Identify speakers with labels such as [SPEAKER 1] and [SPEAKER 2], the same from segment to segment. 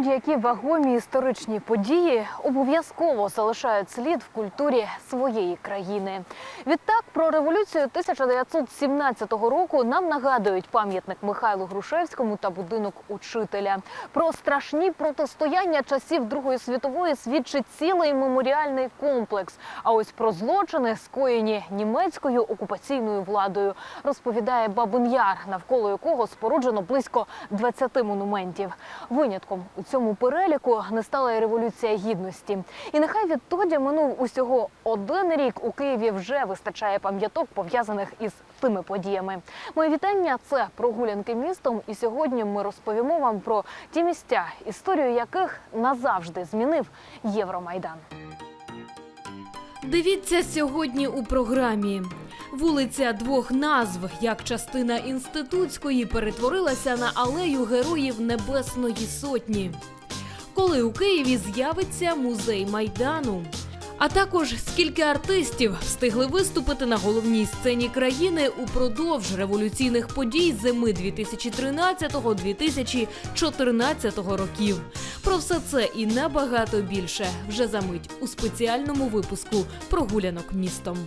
[SPEAKER 1] будь-які вагомі історичні події обов'язково залишають слід в культурі своєї країни. Відтак про революцію 1917 року нам нагадують пам'ятник Михайлу Грушевському та будинок учителя. Про страшні протистояння часів Другої світової свідчить цілий меморіальний комплекс. А ось про злочини, скоєні німецькою окупаційною владою, розповідає Бабин Яр, навколо якого споруджено близько 20 монументів. Винятком у цьому переліку не стала і революція гідності. І нехай відтоді минув усього один рік. У Києві вже вистачає пам'яток пов'язаних із тими подіями. Моє вітання це прогулянки містом. І сьогодні ми розповімо вам про ті місця, історію яких назавжди змінив Євромайдан.
[SPEAKER 2] Дивіться сьогодні у програмі. Вулиця двох назв, як частина інститутської, перетворилася на алею героїв Небесної Сотні. Коли у Києві з'явиться музей майдану. А також скільки артистів встигли виступити на головній сцені країни упродовж революційних подій зими 2013-2014 років. Про все це і набагато більше вже за мить у спеціальному випуску прогулянок містом.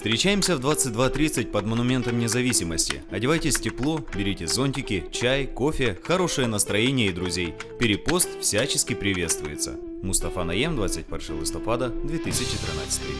[SPEAKER 3] Встречаемся в 22.30 под монументом независимости. Одевайтесь тепло, берите зонтики, чай, кофе, хорошее настроение и друзей. Перепост всячески приветствуется. Мустафа Наєм, 21 листопада 2013 рік.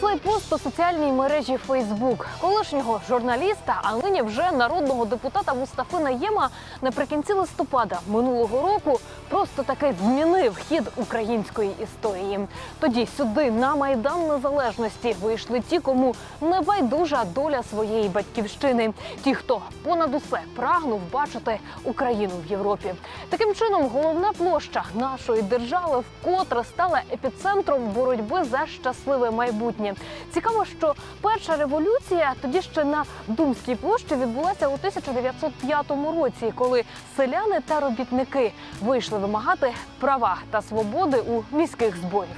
[SPEAKER 1] Флейпост у соціальній мережі Фейсбук колишнього журналіста, а нині вже народного депутата Мустафи Наєма наприкінці листопада минулого року просто таки змінив хід української історії. Тоді сюди на майдан незалежності вийшли ті, кому не байдужа доля своєї батьківщини. Ті, хто понад усе прагнув бачити Україну в Європі. Таким чином, головна площа нашої держави вкотре стала епіцентром боротьби за щасливе майбутнє. Цікаво, що перша революція тоді ще на Думській площі відбулася у 1905 році, коли селяни та робітники вийшли вимагати права та свободи у міських зборів.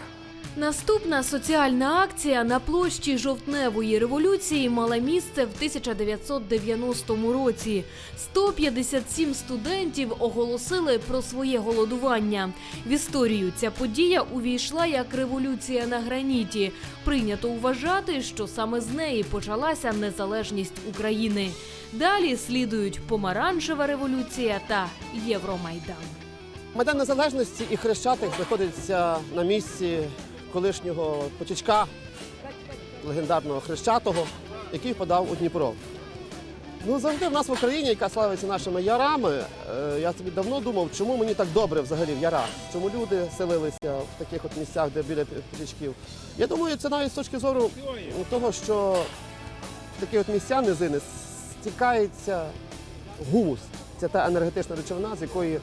[SPEAKER 2] Наступна соціальна акція на площі жовтневої революції мала місце в 1990 році. 157 студентів оголосили про своє голодування. В історію ця подія увійшла як революція на граніті. Прийнято вважати, що саме з неї почалася незалежність України. Далі слідують помаранчева революція та Євромайдан.
[SPEAKER 4] Майдан Незалежності і Хрещатик знаходиться на місці колишнього почечка легендарного Хрещатого, який подав у Дніпро. Ну, завжди в нас в Україні, яка славиться нашими ярами, е, я собі давно думав, чому мені так добре взагалі в ярах, чому люди селилися в таких от місцях, де біля потічків. Я думаю, це навіть з точки зору того, що такі от місця низини стікається гумус. Це та енергетична речовина, з якої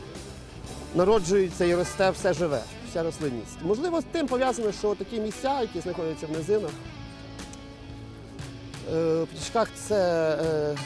[SPEAKER 4] народжується і росте все живе, вся рослинність. Можливо, з тим пов'язано, що такі місця, які знаходяться в низинах, е, в потічках це е,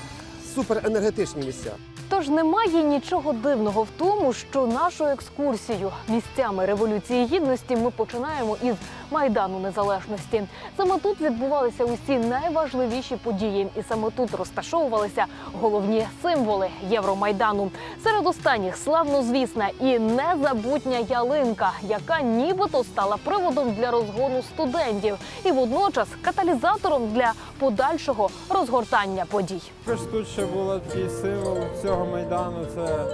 [SPEAKER 4] суперенергетичні місця.
[SPEAKER 1] Тож немає нічого дивного в тому, що нашу екскурсію місцями революції гідності ми починаємо із майдану незалежності. Саме тут відбувалися усі найважливіші події, і саме тут розташовувалися головні символи Євромайдану. Серед останніх славнозвісна і незабутня ялинка, яка нібито стала приводом для розгону студентів і водночас каталізатором для подальшого розгортання подій.
[SPEAKER 5] Тут був такий символ цього майдану це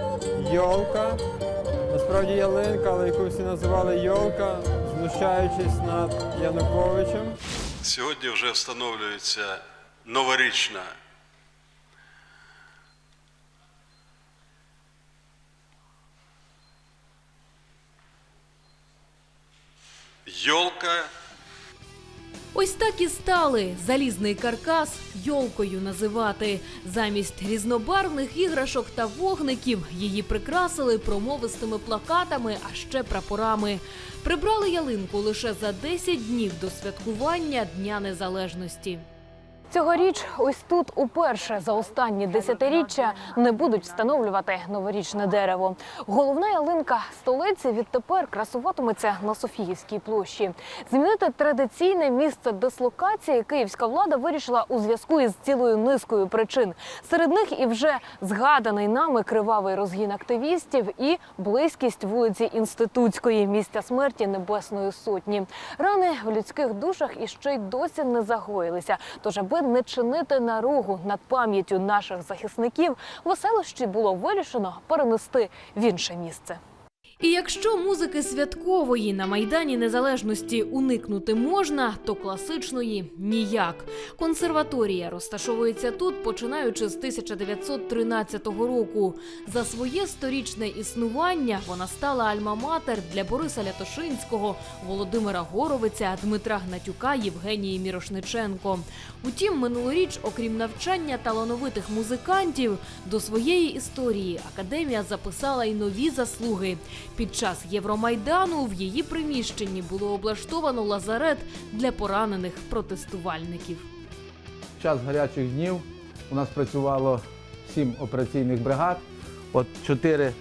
[SPEAKER 5] йолка. Насправді ялинка, але яку всі називали йолка, знущаючись над Януковичем.
[SPEAKER 6] Сьогодні вже встановлюється новорічна йолка.
[SPEAKER 2] Ось так і стали залізний каркас йолкою називати. Замість різнобарвних іграшок та вогників її прикрасили промовистими плакатами, а ще прапорами. Прибрали ялинку лише за 10 днів до святкування Дня Незалежності.
[SPEAKER 7] Цьогоріч ось тут уперше за останні десятиріччя не будуть встановлювати новорічне дерево. Головна ялинка столиці відтепер красуватиметься на Софіївській площі. Змінити традиційне місце дислокації київська влада вирішила у зв'язку із цілою низкою причин. Серед них і вже згаданий нами кривавий розгін активістів і близькість вулиці Інститутської місця смерті Небесної Сотні. Рани в людських душах іще й досі не загоїлися. Тож, аби не чинити наругу над пам'яттю наших захисників, веселощі було вирішено перенести в інше місце.
[SPEAKER 1] І якщо музики святкової на майдані незалежності уникнути можна, то класичної ніяк. Консерваторія розташовується тут, починаючи з 1913 року. За своє сторічне існування вона стала альма-матер для Бориса Лятошинського, Володимира Горовиця, Дмитра Гнатюка, Євгенії Мірошниченко. Утім, минулоріч, окрім навчання талановитих музикантів, до своєї історії академія записала й нові заслуги. Під час Євромайдану в її приміщенні було облаштовано лазарет для поранених протестувальників.
[SPEAKER 8] В час гарячих днів у нас працювало сім операційних бригад. От чотири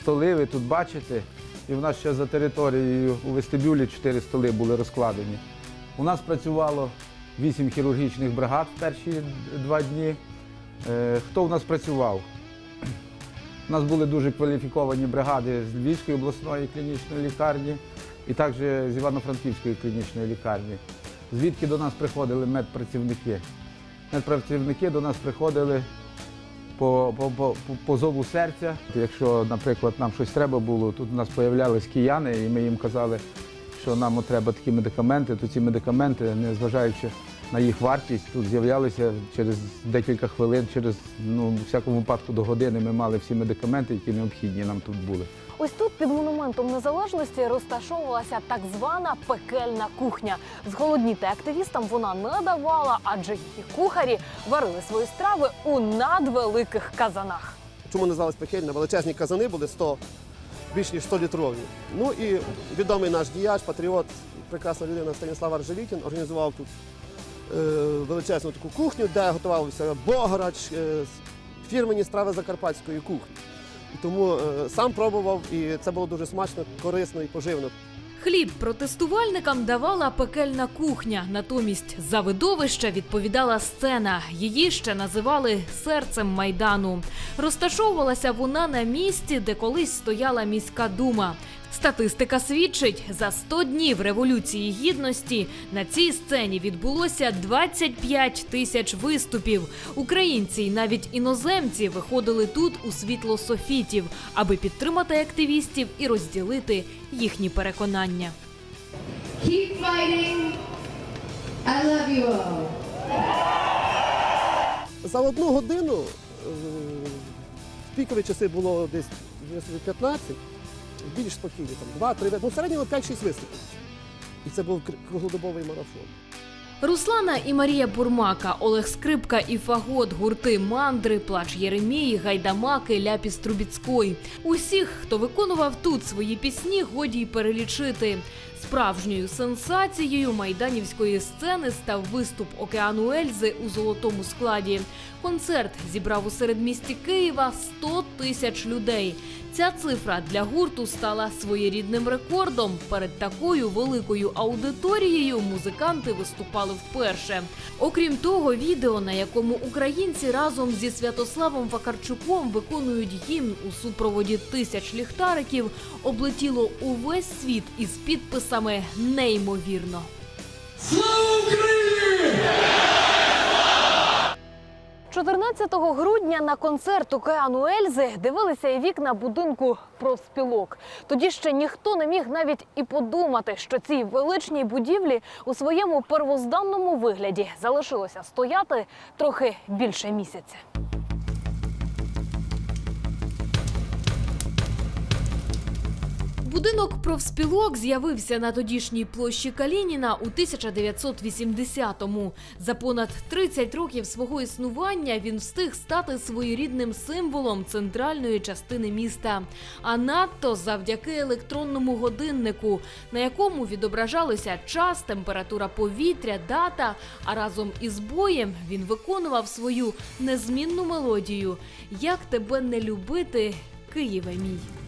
[SPEAKER 8] столи ви тут бачите. І в нас ще за територією у вестибюлі чотири столи були розкладені. У нас працювало вісім хірургічних бригад в перші два дні. Е, Хто в нас працював? У нас були дуже кваліфіковані бригади з Львівської обласної клінічної лікарні і також з Івано-Франківської клінічної лікарні. Звідки до нас приходили медпрацівники? Медпрацівники до нас приходили по, по, по, по- зову серця. Якщо, наприклад, нам щось треба було, тут у нас з'являлись кияни, і ми їм казали, що нам треба такі медикаменти, то ці медикаменти, незважаючи на їх вартість, тут з'являлися через декілька хвилин, через ну, в всякому випадку до години ми мали всі медикаменти, які необхідні нам тут були.
[SPEAKER 7] Ось тут під монументом незалежності розташовувалася так звана пекельна кухня. Зголодніти активістам вона не давала, адже її кухарі варили свої страви у надвеликих казанах.
[SPEAKER 4] Чому називалась пекельна? Величезні казани були 100, більш ніж 100 літрові. Ну і відомий наш діяч, патріот, прекрасна людина Станіслав Аржелікін організував тут величезну таку кухню, де готувався бограч, е, фірмені страви закарпатської кухні. І тому е, сам пробував, і це було дуже смачно, корисно і поживно.
[SPEAKER 1] Хліб протестувальникам давала пекельна кухня. Натомість за видовище відповідала сцена. Її ще називали серцем майдану. Розташовувалася вона на місці, де колись стояла міська дума. Статистика свідчить, за 100 днів революції гідності на цій сцені відбулося 25 тисяч виступів. Українці й навіть іноземці виходили тут у світло софітів, аби підтримати активістів і розділити їхні переконання.
[SPEAKER 9] Keep fighting. I love you all.
[SPEAKER 4] За одну годину е, в пікові часи було десь 15, більш спокійно, там 2-3, ну в середньому 5-6 виступів. І це був кр- круглодобовий марафон.
[SPEAKER 1] Руслана і Марія Бурмака, Олег Скрипка і Фагот, гурти Мандри, Плач Єремії, Гайдамаки, Ляпіс Трубіцької. Усіх, хто виконував тут свої пісні, годі й перелічити. Справжньою сенсацією майданівської сцени став виступ океану Ельзи у золотому складі. Концерт зібрав у середмісті Києва 100 тисяч людей. Ця цифра для гурту стала своєрідним рекордом. Перед такою великою аудиторією музиканти виступали вперше. Окрім того, відео, на якому українці разом зі Святославом Вакарчуком виконують гімн у супроводі тисяч ліхтариків, облетіло увесь світ із підписами неймовірно.
[SPEAKER 7] 14 грудня на концерт океану Ельзи дивилися і вікна будинку профспілок. Тоді ще ніхто не міг навіть і подумати, що цій величній будівлі у своєму первозданному вигляді залишилося стояти трохи більше місяця.
[SPEAKER 1] Будинок профспілок з'явився на тодішній площі Калініна у 1980-му. За понад 30 років свого існування він встиг стати своєрідним символом центральної частини міста. А надто завдяки електронному годиннику, на якому відображалися час, температура повітря, дата. А разом із боєм він виконував свою незмінну мелодію Як тебе не любити, Києве мій.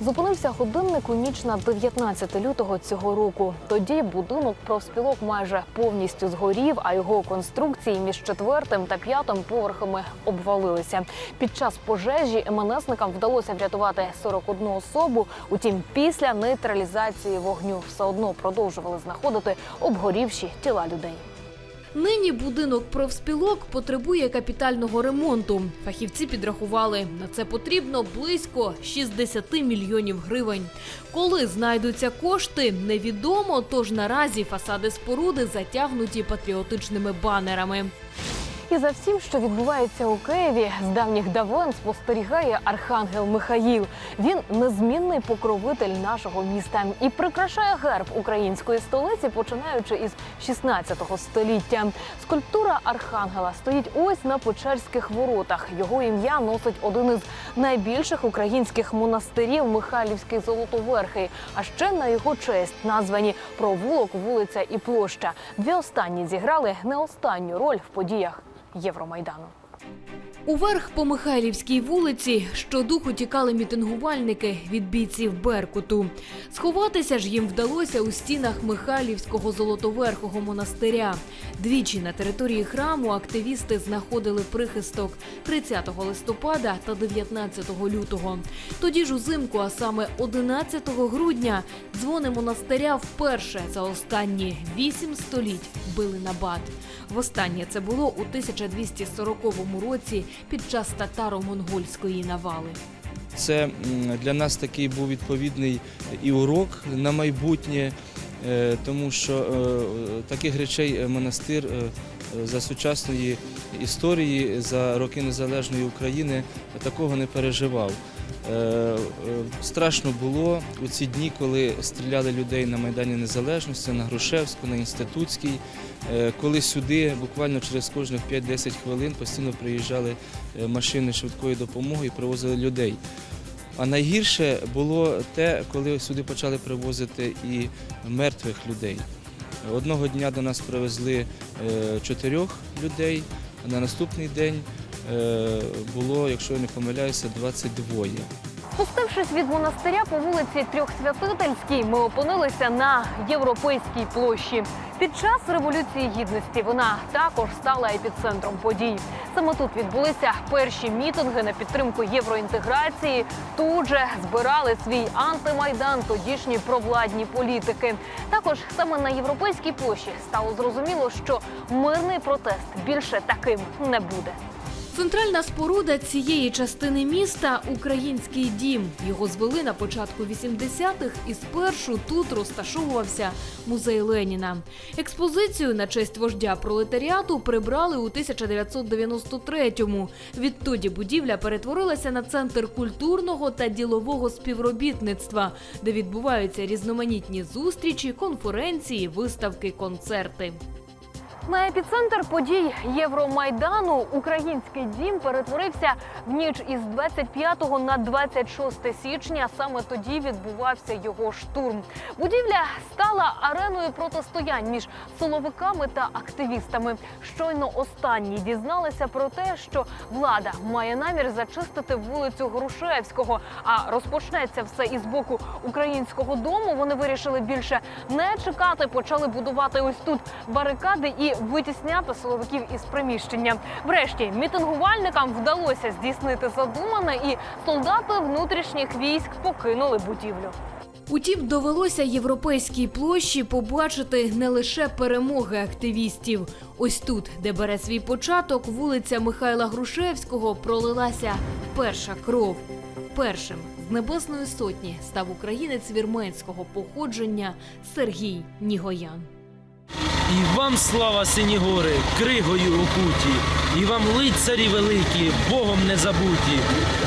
[SPEAKER 7] Зупинився годинник у ніч на 19 лютого цього року. Тоді будинок профспілок майже повністю згорів, а його конструкції між четвертим та п'ятим поверхами обвалилися. Під час пожежі МНСникам вдалося врятувати 41 особу. Утім, після нейтралізації вогню все одно продовжували знаходити обгорівші тіла людей.
[SPEAKER 1] Нині будинок профспілок потребує капітального ремонту. Фахівці підрахували, на це потрібно близько 60 мільйонів гривень. Коли знайдуться кошти, невідомо. Тож наразі фасади споруди затягнуті патріотичними банерами.
[SPEAKER 7] І за всім, що відбувається у Києві, з давніх давен спостерігає архангел Михаїл. Він незмінний покровитель нашого міста і прикрашає герб української столиці, починаючи із 16 століття. Скульптура архангела стоїть ось на Печерських воротах. Його ім'я носить один із найбільших українських монастирів Михайлівський Золотоверхий. А ще на його честь названі провулок, вулиця і площа. Дві останні зіграли не останню роль в подіях Євромайдану.
[SPEAKER 1] Уверх по Михайлівській вулиці щодуху тікали мітингувальники від бійців Беркуту. Сховатися ж їм вдалося у стінах Михайлівського золотоверхого монастиря. Двічі на території храму активісти знаходили прихисток 30 листопада та 19 лютого. Тоді ж узимку, а саме 11 грудня, дзвони монастиря вперше за останні вісім століть били на бат. Востаннє це було у 1240 році під час татаро-монгольської навали.
[SPEAKER 10] Це для нас такий був відповідний і урок на майбутнє, е, тому що е, таких речей е, монастир за сучасної історії, за роки незалежної України такого не переживав. Е, е, Страшно було у ці дні, коли стріляли людей на Майдані Незалежності, на Грушевську, на Інститутській, е, коли сюди буквально через кожних 5-10 хвилин постійно приїжджали машини швидкої допомоги і привозили людей. А найгірше було те, коли сюди почали привозити і мертвих людей. Одного дня до нас привезли чотирьох людей, а на наступний день було, якщо я не помиляюся, 22.
[SPEAKER 7] Спустившись від монастиря по вулиці Трьохсвятительській, ми опинилися на європейській площі. Під час революції гідності вона також стала епіцентром подій. Саме тут відбулися перші мітинги на підтримку євроінтеграції. Тут же збирали свій антимайдан тодішні провладні політики. Також саме на європейській площі стало зрозуміло, що мирний протест більше таким не буде.
[SPEAKER 1] Центральна споруда цієї частини міста український дім. Його звели на початку 80-х і спершу тут розташовувався музей Леніна. Експозицію на честь вождя пролетаріату прибрали у 1993-му. Відтоді будівля перетворилася на центр культурного та ділового співробітництва, де відбуваються різноманітні зустрічі, конференції, виставки, концерти.
[SPEAKER 7] На епіцентр подій Євромайдану український дім перетворився в ніч із 25 на 26 січня. Саме тоді відбувався його штурм. Будівля стала ареною протистоянь між силовиками та активістами. Щойно останні дізналися про те, що влада має намір зачистити вулицю Грушевського. А розпочнеться все із боку українського дому. Вони вирішили більше не чекати, почали будувати ось тут барикади і витісняти силовиків із приміщення. Врешті мітингувальникам вдалося здійснити задумане, і солдати внутрішніх військ покинули будівлю.
[SPEAKER 1] Утім, довелося європейській площі побачити не лише перемоги активістів. Ось тут, де бере свій початок, вулиця Михайла Грушевського пролилася перша кров. Першим з небесної сотні став українець вірменського походження Сергій Нігоян.
[SPEAKER 11] І вам слава, сині гори, кригою окуті, і вам лицарі великі, Богом не забуті.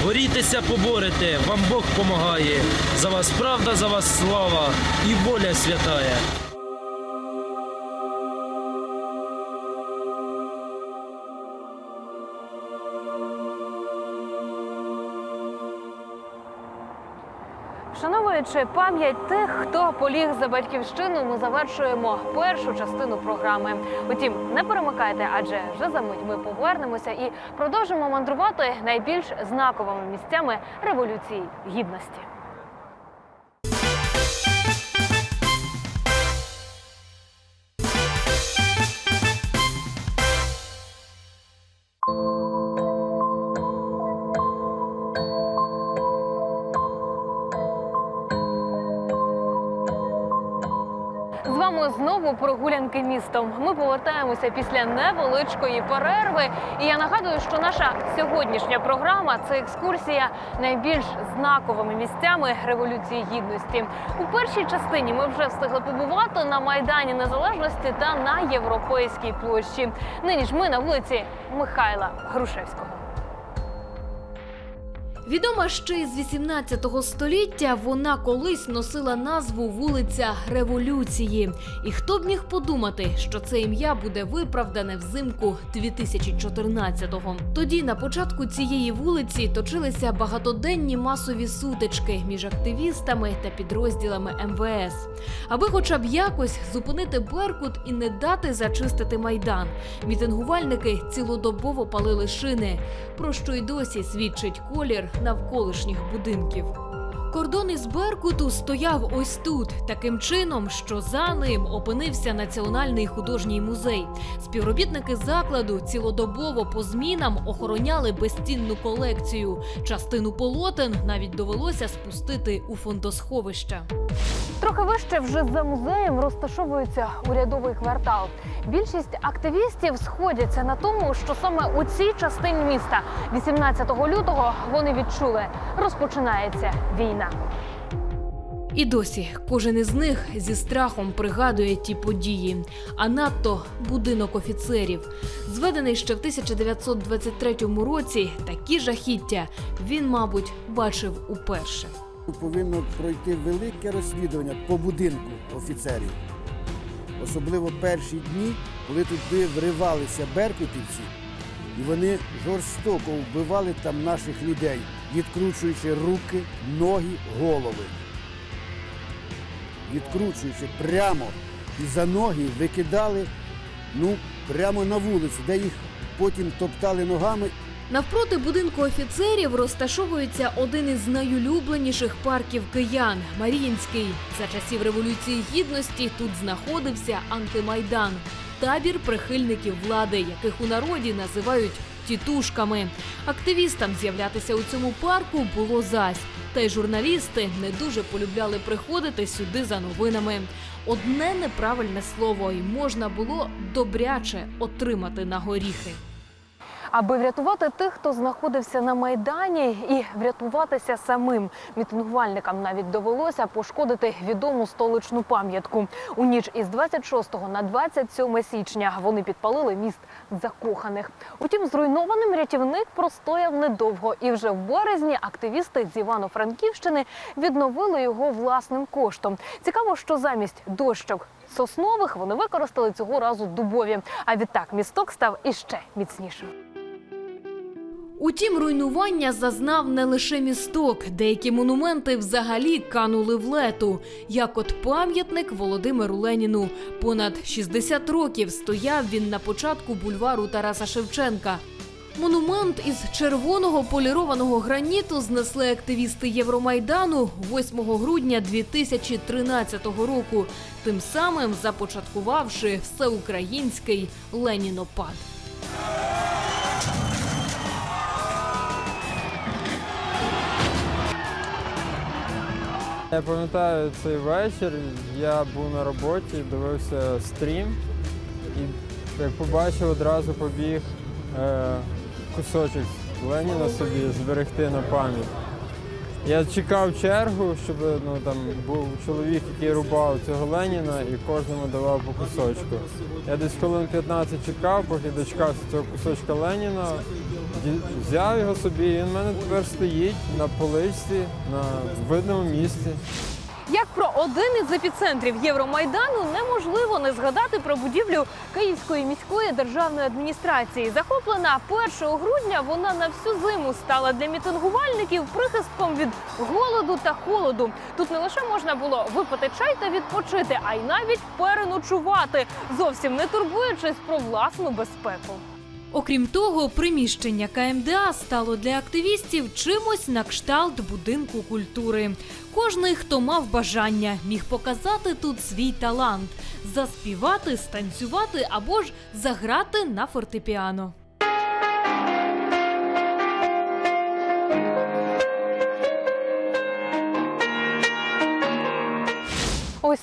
[SPEAKER 11] Борітеся, поборете, вам Бог помагає. За вас правда, за вас слава і воля святая.
[SPEAKER 7] Вшановуючи пам'ять тих, хто поліг за батьківщину, ми завершуємо першу частину програми. Утім, не перемикайте, адже вже за мить ми повернемося і продовжимо мандрувати найбільш знаковими місцями революції гідності. Містом. Ми повертаємося після невеличкої перерви. І я нагадую, що наша сьогоднішня програма це екскурсія найбільш знаковими місцями революції гідності. У першій частині ми вже встигли побувати на майдані Незалежності та на європейській площі. Нині ж ми на вулиці Михайла Грушевського.
[SPEAKER 1] Відома ще із 18 століття, вона колись носила назву вулиця Революції. І хто б міг подумати, що це ім'я буде виправдане взимку 2014-го. Тоді на початку цієї вулиці точилися багатоденні масові сутички між активістами та підрозділами МВС. Аби хоча б якось зупинити Беркут і не дати зачистити майдан. Мітингувальники цілодобово палили шини, про що й досі свідчить колір навколишніх будинків. Кордон із Беркуту стояв ось тут, таким чином, що за ним опинився Національний художній музей. Співробітники закладу цілодобово по змінам охороняли безцінну колекцію. Частину полотен навіть довелося спустити у фондосховища.
[SPEAKER 7] Трохи вище вже за музеєм розташовується урядовий квартал. Більшість активістів сходяться на тому, що саме у цій частині міста 18 лютого вони відчули, розпочинається війна.
[SPEAKER 1] І досі кожен із них зі страхом пригадує ті події. А надто будинок офіцерів, зведений ще в 1923 році. Такі жахіття він, мабуть, бачив уперше.
[SPEAKER 12] Повинно пройти велике розслідування по будинку офіцерів. Особливо перші дні, коли туди вривалися беркутівці, і вони жорстоко вбивали там наших людей, відкручуючи руки, ноги, голови. Відкручуючи прямо і за ноги викидали ну, прямо на вулицю, де їх потім топтали ногами
[SPEAKER 1] Навпроти будинку офіцерів розташовується один із найулюбленіших парків киян Маріїнський. За часів революції гідності тут знаходився антимайдан, табір прихильників влади, яких у народі називають тітушками. Активістам з'являтися у цьому парку було зась. Та й журналісти не дуже полюбляли приходити сюди за новинами. Одне неправильне слово, і можна було добряче отримати на горіхи.
[SPEAKER 7] Аби врятувати тих, хто знаходився на майдані, і врятуватися самим мітингувальникам навіть довелося пошкодити відому столичну пам'ятку. У ніч із 26 на 27 січня вони підпалили міст закоханих. Утім, зруйнованим рятівник простояв недовго, і вже в березні активісти з Івано-Франківщини відновили його власним коштом. Цікаво, що замість дощок соснових вони використали цього разу дубові. А відтак місток став іще міцнішим.
[SPEAKER 1] Утім, руйнування зазнав не лише місток. Деякі монументи взагалі канули в лету. Як от пам'ятник Володимиру Леніну. Понад 60 років стояв він на початку бульвару Тараса Шевченка. Монумент із червоного полірованого граніту знесли активісти Євромайдану 8 грудня 2013 року, тим самим започаткувавши всеукраїнський Ленінопад.
[SPEAKER 5] Я пам'ятаю цей вечір. Я був на роботі, дивився стрім і як побачив, одразу побіг е, кусочок Леніна собі зберегти на пам'ять. Я чекав чергу, щоб ну, там був чоловік, який рубав цього Леніна і кожному давав по кусочку. Я десь хвилин 15 чекав, поки дочекався цього кусочка Леніна, взяв його собі, і він в мене тепер стоїть на поличці, на видному місці.
[SPEAKER 1] Як про один із епіцентрів Євромайдану неможливо не згадати про будівлю Київської міської державної адміністрації. Захоплена 1 грудня, вона на всю зиму стала для мітингувальників прихистком від голоду та холоду. Тут не лише можна було випити чай та відпочити, а й навіть переночувати, зовсім не турбуючись про власну безпеку.
[SPEAKER 13] Окрім того, приміщення КМДА стало для активістів чимось на кшталт будинку культури. Кожний, хто мав бажання, міг показати тут свій талант, заспівати, станцювати або ж заграти на фортепіано.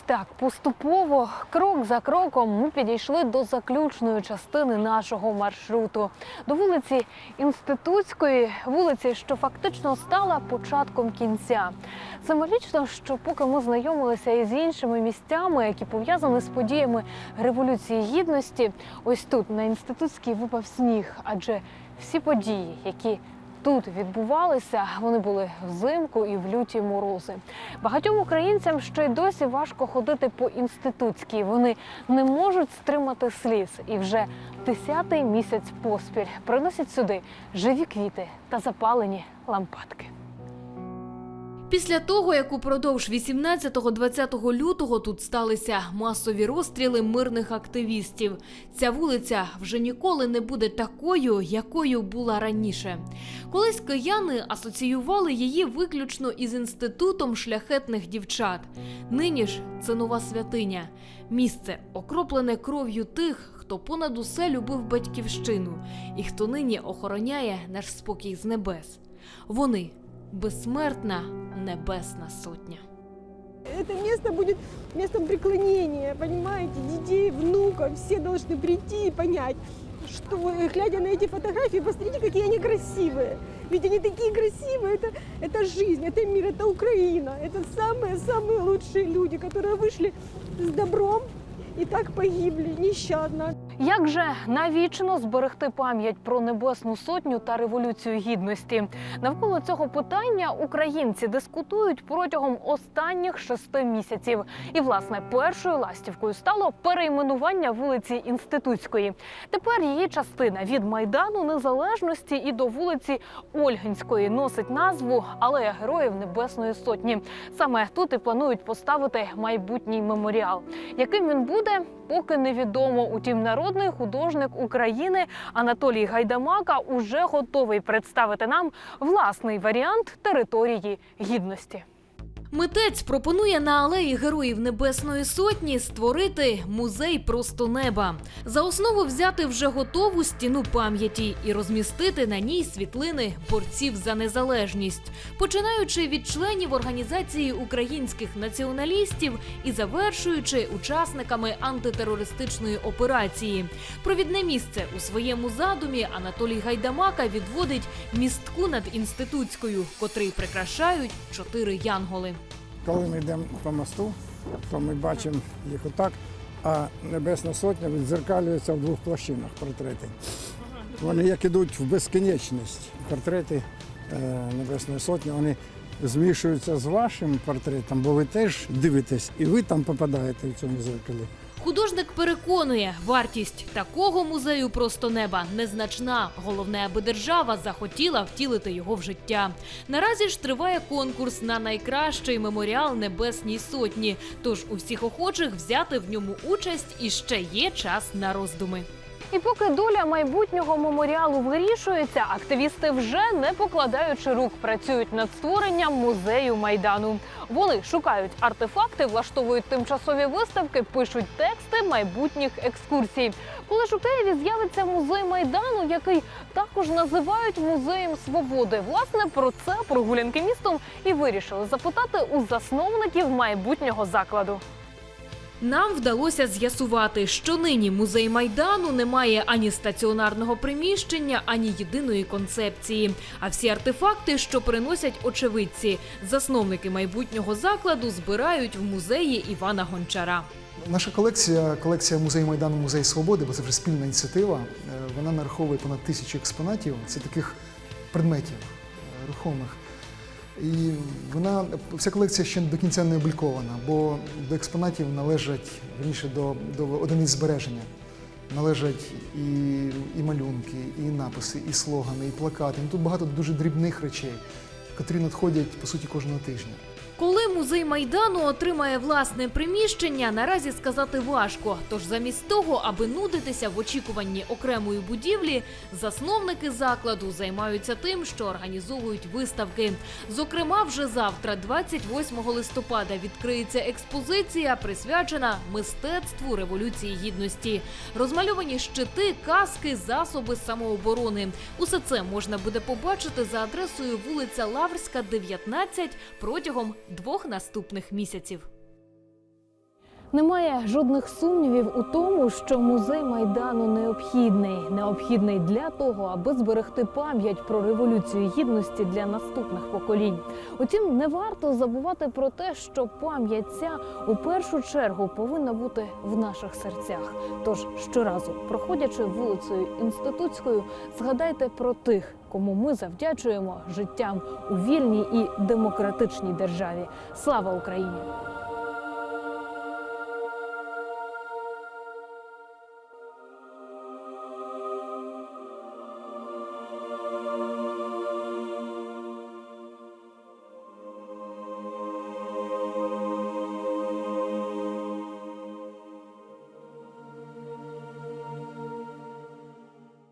[SPEAKER 1] Так поступово, крок за кроком, ми підійшли до заключної частини нашого маршруту, до вулиці Інститутської, вулиці, що фактично стала початком кінця. Символічно, що поки ми знайомилися із іншими місцями, які пов'язані з подіями Революції Гідності, ось тут на інститутській випав сніг, адже всі події, які Тут відбувалися, вони були взимку і в люті морози. Багатьом українцям ще й досі важко ходити по інститутській. Вони не можуть стримати сліз і вже десятий місяць поспіль приносять сюди живі квіти та запалені лампадки.
[SPEAKER 13] Після того, як упродовж 18-20 лютого тут сталися масові розстріли мирних активістів, ця вулиця вже ніколи не буде такою, якою була раніше. Колись кияни асоціювали її виключно із інститутом шляхетних дівчат. Нині ж це нова святиня, місце, окроплене кров'ю тих, хто понад усе любив батьківщину і хто нині охороняє наш спокій з небес. Вони безсмертна небесна сотня.
[SPEAKER 14] Это место будет местом преклонения, понимаете, детей, внуков, все должны прийти и понять, что, э, глядя на эти фотографии, посмотрите, какие они красивые. Ведь они такие красивые, это, это жизнь, это мир, это Украина, это самые-самые лучшие люди, которые вышли с добром и так погибли нещадно.
[SPEAKER 1] Як же навічно зберегти пам'ять про небесну сотню та революцію гідності? Навколо цього питання українці дискутують протягом останніх шести місяців. І власне першою ластівкою стало перейменування вулиці Інститутської. Тепер її частина від майдану незалежності і до вулиці Ольгинської носить назву Алея Героїв Небесної Сотні. Саме тут і планують поставити майбутній меморіал. Яким він буде, поки невідомо. Утім, народний художник України Анатолій Гайдамака уже готовий представити нам власний варіант території гідності.
[SPEAKER 13] Митець пропонує на алеї Героїв Небесної Сотні створити музей просто неба. За основу взяти вже готову стіну пам'яті і розмістити на ній світлини борців за незалежність, починаючи від членів організації українських націоналістів і завершуючи учасниками антитерористичної операції. Провідне місце у своєму задумі Анатолій Гайдамака відводить містку над інститутською, котрий прикрашають чотири янголи.
[SPEAKER 15] Коли ми йдемо по мосту, то ми бачимо їх отак, а Небесна Сотня відзеркалюється в двох площинах портрети. Вони як ідуть в безкінечність. Портрети е, Небесної Сотні, вони змішуються з вашим портретом, бо ви теж дивитесь, і ви там попадаєте в цьому зеркалі.
[SPEAKER 13] Художник переконує, вартість такого музею просто неба незначна. Головне, аби держава захотіла втілити його в життя. Наразі ж триває конкурс на найкращий меморіал Небесній Сотні. Тож у всіх охочих взяти в ньому участь і ще є час на роздуми.
[SPEAKER 1] І поки доля майбутнього меморіалу вирішується, активісти вже не покладаючи рук працюють над створенням музею майдану. Вони шукають артефакти, влаштовують тимчасові виставки, пишуть тексти майбутніх екскурсій. Коли ж у Києві з'явиться музей майдану, який також називають музеєм свободи. Власне про це прогулянки містом і вирішили запитати у засновників майбутнього закладу. Нам вдалося з'ясувати, що нині музей майдану не має ані стаціонарного приміщення, ані єдиної концепції. А всі артефакти, що приносять очевидці, засновники майбутнього закладу збирають в музеї Івана Гончара.
[SPEAKER 16] Наша колекція, колекція музею Майдану Музей Свободи, бо це вже спільна ініціатива. е, Вона нараховує понад тисячу експонатів. Це таких предметів е, рухомих. І вона вся колекція ще до кінця не облікована, бо до експонатів належать верніше до, до одиниць збереження. Належать і, і малюнки, і написи, і слогани, і плакати. Ну, тут багато дуже дрібних речей, котрі надходять по суті кожного тижня.
[SPEAKER 1] Коли музей майдану отримає власне приміщення, наразі сказати важко. Тож замість того, аби нудитися в очікуванні окремої будівлі, засновники закладу займаються тим, що організовують виставки. Зокрема, вже завтра, 28 листопада, відкриється експозиція, присвячена мистецтву революції гідності. Розмальовані щити, каски, засоби самооборони. Усе це можна буде побачити за адресою вулиця Лаврська, 19 протягом двох наступних місяців.
[SPEAKER 7] Немає жодних сумнівів у тому, що музей майдану необхідний. Необхідний для того, аби зберегти пам'ять про революцію гідності для наступних поколінь. Утім, не варто забувати про те, що пам'ять ця у першу чергу повинна бути в наших серцях. Тож щоразу, проходячи вулицею інститутською, згадайте про тих, кому ми завдячуємо життям у вільній і демократичній державі. Слава Україні!